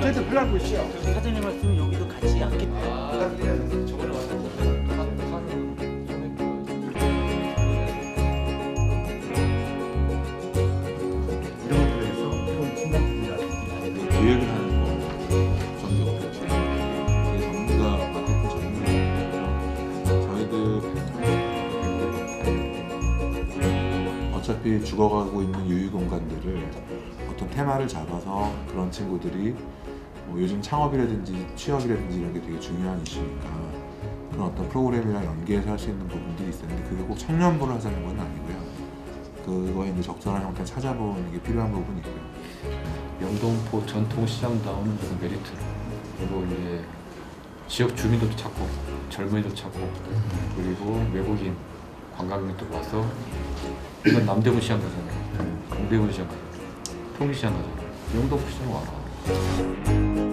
저희도 불안고 있어요. 사장님 말씀 여기도 같이 앉게 이런 것들에 대해서 새로운 신장들이라든지 계획을 하는 거 전부 다 마케팅 전문이고요. 저희들 어차피 죽어가고 있는 유휴 공간들을 어떤 테마를 잡아서 그런 친구들이 뭐 요즘 창업이라든지 취업이라든지 이런 게 되게 중요한 이슈니까 그런 어떤 프로그램이랑 연계해서 할 수 있는 부분들이 있었는데 그게 꼭 청년부를 하자는 건 아니고요. 그거에 이제 적절한 형태를 찾아보는 게 필요한 부분이 있고요. 영동포 전통시장다운 그 메리트 그리고 이제 지역 주민들도 찾고 젊은이도 찾고 그리고 외국인 관광객도 와서 이건 남대문 시장 가잖아요. 동대문 시장 가잖아요. 통시장 가잖아요. 영동포 시장 와라